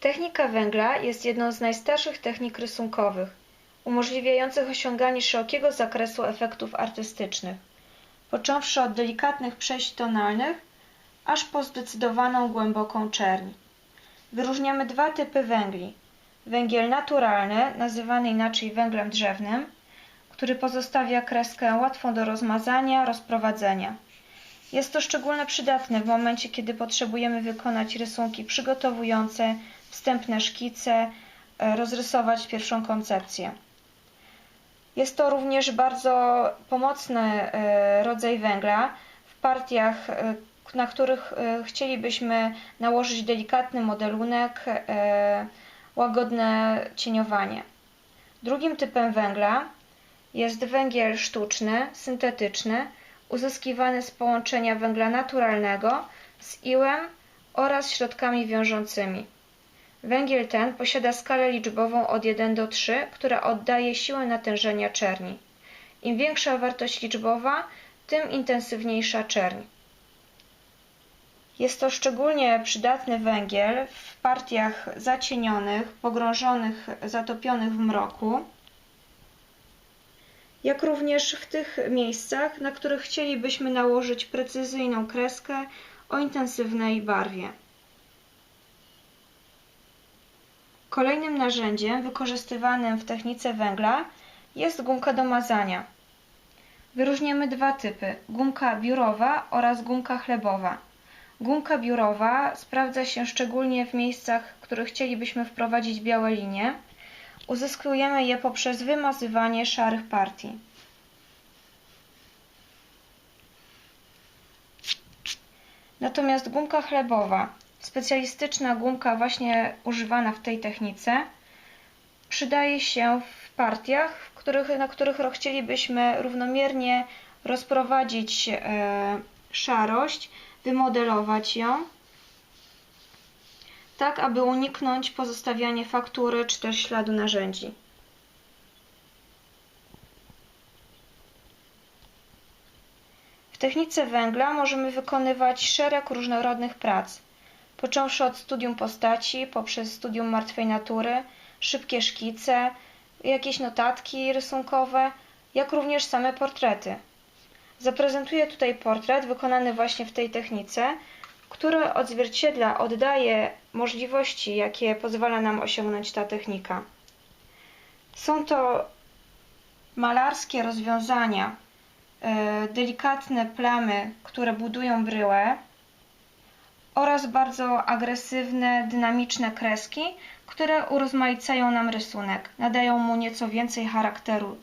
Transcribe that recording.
Technika węgla jest jedną z najstarszych technik rysunkowych, umożliwiających osiąganie szerokiego zakresu efektów artystycznych, począwszy od delikatnych przejść tonalnych, aż po zdecydowaną głęboką czerń. Wyróżniamy dwa typy węgli. Węgiel naturalny, nazywany inaczej węglem drzewnym, który pozostawia kreskę łatwą do rozmazania, rozprowadzenia. Jest to szczególnie przydatne w momencie, kiedy potrzebujemy wykonać rysunki przygotowujące, wstępne szkice, e, rozrysować pierwszą koncepcję. Jest to również bardzo pomocny e, rodzaj węgla w partiach, e, na których chcielibyśmy nałożyć delikatny modelunek, łagodne cieniowanie. Drugim typem węgla jest węgiel sztuczny, syntetyczny, uzyskiwany z połączenia węgla naturalnego z iłem oraz środkami wiążącymi. Węgiel ten posiada skalę liczbową od 1 do 3, która oddaje siłę natężenia czerni. Im większa wartość liczbowa, tym intensywniejsza czerń. Jest to szczególnie przydatny węgiel w partiach zacienionych, pogrążonych, zatopionych w mroku, jak również w tych miejscach, na których chcielibyśmy nałożyć precyzyjną kreskę o intensywnej barwie. Kolejnym narzędziem wykorzystywanym w technice węgla jest gumka do mazania. Wyróżniamy dwa typy: gumka biurowa oraz gumka chlebowa. Gumka biurowa sprawdza się szczególnie w miejscach, w których chcielibyśmy wprowadzić białe linie. Uzyskujemy je poprzez wymazywanie szarych partii. Natomiast gumka chlebowa, specjalistyczna gumka właśnie używana w tej technice, przydaje się w partiach, w których, na których chcielibyśmy równomiernie rozprowadzić e, szarość, wymodelować ją tak aby uniknąć pozostawiania faktury czy też śladu narzędzi. W technice węgla możemy wykonywać szereg różnorodnych prac, począwszy od studium postaci, poprzez studium martwej natury, szybkie szkice, jakieś notatki rysunkowe, jak również same portrety. Zaprezentuję tutaj portret wykonany właśnie w tej technice, który odzwierciedla, oddaje możliwości, jakie pozwala nam osiągnąć ta technika. Są to malarskie rozwiązania, e, delikatne plamy, które budują bryłę oraz bardzo agresywne, dynamiczne kreski, które urozmaicają nam rysunek, nadają mu nieco więcej charakteru